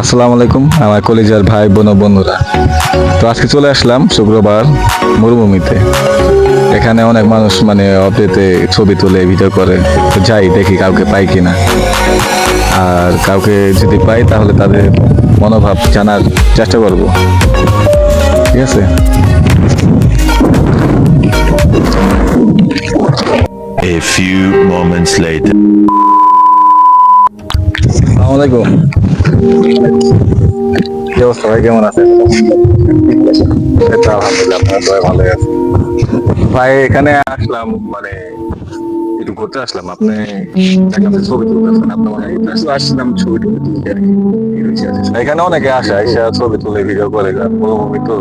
আসসালামু আলাইকুম, আমার কলেজের ভাই, বোন বন্ধুরা। তো আজকে চলে আসলাম শুক্রবার মরুভূমিতে। এখানে অনেক মানুষ মানে অপডেটে ছবি তুলে ভিডিও করে, যাই দেখি কাউকে পাই কিনা। আর কাউকে যদি পাই, তাহলে তাদের মনোভাব জানার চেষ্টা করব। ঠিক আছে? A few moments later. আসসালামু আলাইকুম। কি অবস্থা ভাই? কেমন আছেন? এই তো আলহামদুলিল্লাহ আপনার দয়া ভালো আছে। ভাই এখানে আসলাম মানে একটু ঘুরতে আসলাম। আপনি ছবি তুলতেছেন আপনি মানে আসলাম ছবি তুলতে। এখানে অনেকে আসে এসে ছবি তুলে ভিডিও করে মরুভূমি তো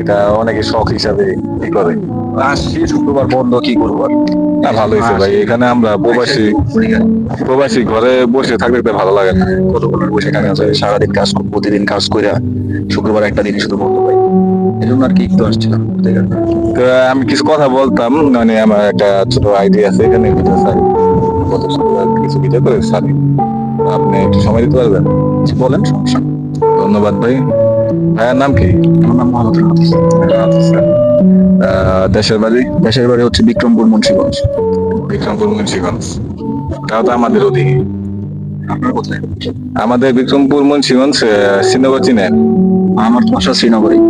এটা অনেকে শখ হিসাবে ই করে। আসছি শুক্রবার বন্ধ কি করব? না ভাই। এখানে আমরা প্রবাসী প্রবাসী ঘরে বসে থাকতে তো ভালো লাগে না। কতক্ষণ বসে থাকা যায়? সারাদিন কাজ প্রতিদিন কাজ করে শুক্রবার একটা দিন শুধু বন্ধ পাই। এই আর কি একটু আসছিলাম। তো আমি কিছু কথা বলতাম মানে আমার একটা ছোট আইডিয়া আছে এখানে। ভিডিও সারি কিছু ভিডিও করে সারি আপনি একটু সময় দিতে পারবেন? বলেন সমস্যা ধন্যবাদ ভাই। ভাইয়ের নাম কি? আমার নাম মোহাম্মদ। দেশের বাড়ি? দেশের বাড়ি হচ্ছে বিক্রমপুর মুন্সিগঞ্জ। বিক্রমপুর মুন্সিগঞ্জ। তাও তো আমাদের ওদিকে আমাদের বিক্রমপুর মুন্সিগঞ্জ শ্রীনগর চিনেন? আমার বাসা শ্রীনগরে আহ,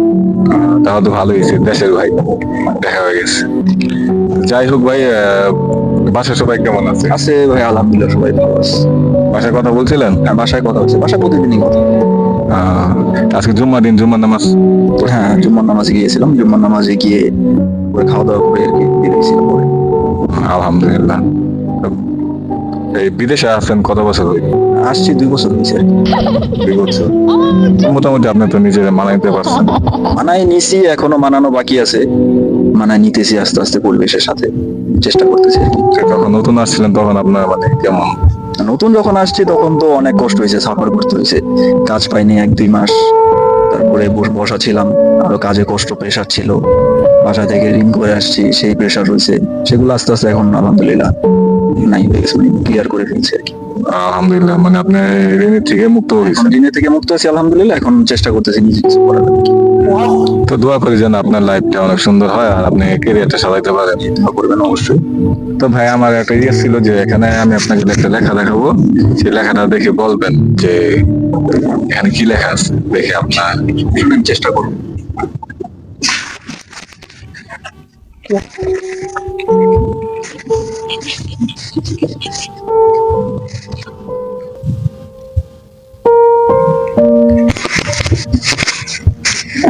তাহলে তো ভালো হয়েছে দেশের ভাই। দেখা হয়ে গেছে। যাই হোক ভাই আহ, বাসার সবাই কেমন আছে? আছে ভাই আলহামদুলিল্লাহ সবাই ভালো আছে। বাসায় কথা বলছিলেন? হ্যাঁ বাসায় কথা হচ্ছে বাসায় প্রতিদিনই কথা আজকে জুম্মা দিন জুম্মার নামাজ। হ্যাঁ জুম্মার নামাজে গিয়েছিলাম। জুম্মার নামাজে গিয়ে পরে খাওয়া দাওয়া করে আর কি বেরিয়েছিলাম পরে। আলহামদুলিল্লাহ। এই বিদেশে আছেন কত বছর? আসছি দুই বছর হয়েছে দুই বছর। মোটামুটি আপনি তো নিজের মানাইতে পারছেন। মানাই নিছি এখনও মানানো বাকি আছে। মানায় নিতেছি আস্তে আস্তে পরিবেশের সাথে। চেষ্টা করতেছি আর কি। যখন নতুন আসছিলেন তখন আপনার মানে কেমন? নতুন যখন আসছি, তখন তো অনেক কষ্ট হয়েছে সাফার করতে হয়েছে। কাজ পাইনি এক, দুই মাস। তারপরে বস- ছিলাম, আরও কাজে কষ্ট প্রেশার ছিল। বাসা থেকে ঋণ করে আসছি, সেই প্রেশার রয়েছে। সেগুলো আস্তে আস্তে এখন আলহামদুলিল্লাহ। নাই হয়ে গেছে মানে ক্লিয়ার করে ফেলছি আর কি। আলহামদুলিল্লাহ মানে আপনি ঋণের থেকে মুক্ত হয়েছেন ঋণের থেকে মুক্ত আছি আলহামদুলিল্লাহ এখন চেষ্টা করতেছি নিজে কিছু করার তো দোয়া করি যেন আপনার লাইফটা অনেক সুন্দর হয় আর আপনি ক্যারিয়ারটা সাজাইতে পারেন। দোয়া করবেন অবশ্যই। তো ভাই আমার একটা ইয়ে ছিল যে এখানে আমি আপনাকে একটা লেখা দেখাবো। সেই লেখাটা দেখে বলবেন যে এখানে কি লেখা আছে দেখে আপনার চেষ্টা করব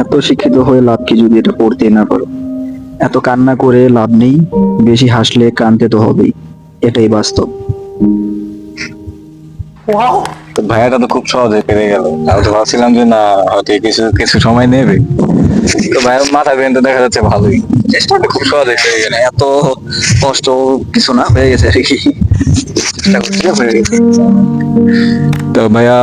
এত শিক্ষিত হয়ে লাভ কি যদি এটা পড়তে না পারো? এত কান্না করে লাভ নেই, বেশি হাসলে কানতে তো হবেই, এটাই বাস্তব। তো ভাইয়াটা তো খুব সহজে পেরে গেল। আমি তো ভাবছিলাম যে, না, হয়তো কিছু কিছু সময় নেবে। তো ভাইয়ের মাথা বেঁধে দেখা যাচ্ছে ভালোই। চেষ্টাটা খুব সহজে পেরে গেল। এত কষ্ট, কিছু না, হয়ে গেছে আর কি। তো ভাইয়া,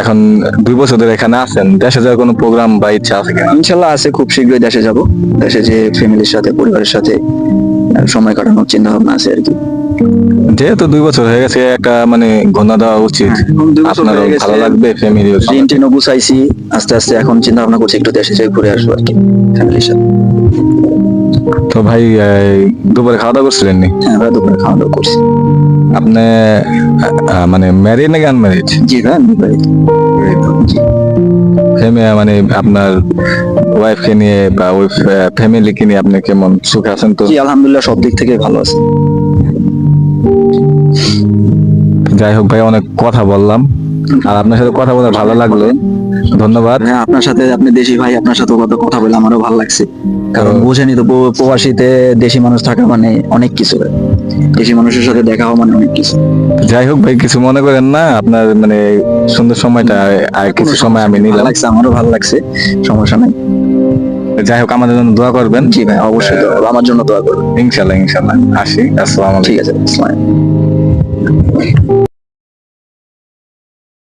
এখন দুই বছর ধরে এখানে আছেন। দেশে যাওয়ার কোনো প্রোগ্রাম বা ইচ্ছা আছে কিনা? ইনশাল্লাহ আছে, খুব শীঘ্রই দেশে যাব। দেশে যে ফ্যামিলির সাথে, পরিবারের সাথে সময় কাটানোর চিন্তা ভাবনা আছে আর কি। যেহেতু দুই বছর হয়ে গেছে একটা মানে ঘনা দেওয়া উচিত। হয়ে গেছে। ভালো লাগবে ঋণ টিনও গুছাইছি আস্তে আস্তে এখন চিন্তা ভাবনা করছি একটু দেশে যাই ঘুরে আসব আর কি ফ্যামিলির সাথে। তো ভাই দুপুরে খাওয়া দাওয়া করছিলেন নি? হ্যাঁ ভাই দুপুরে খাওয়া দাওয়া করছি। আপনি মানে ম্যারিড নাকি আনম্যারিড জি ভাই ফ্যামিলি মানে আপনার ওয়াইফকে নিয়ে বা ওই ফ্যামিলিকে নিয়ে আপনি কেমন সুখে আছেন তো? জি আলহামদুলিল্লাহ সব দিক থেকে ভালো আছে। যাই হোক ভাই অনেক কথা বললাম। আর আপনার সাথে কথা বলে ভালো লাগল। ধন্যবাদ। হ্যাঁ আপনার সাথে আপনি দেশি ভাই আপনার সাথে কত কথা বলে আমারও ভালো লাগছে। কারণ বুঝেনি তো প্রবাসীতে দেশি মানুষ থাকা মানে অনেক কিছু। দেশি মানুষের সাথে দেখা হওয়া মানে অনেক কিছু। যাই হোক ভাই কিছু মনে করেন না আপনার মানে সুন্দর সময়টা আর কিছু সময় আমি নিলাম। লাগছে আমারও ভালো লাগছে সমস্যা নাই। যাই হোক আমাদের জন্য দোয়া করবেন। জি ভাই অবশ্যই আমার জন্য দোয়া করবেন। ইনশাল্লাহ ইনশাল্লাহ। আসি আসসালামু আলাইকুম। ঠিক আছে আসসালাম Thank you.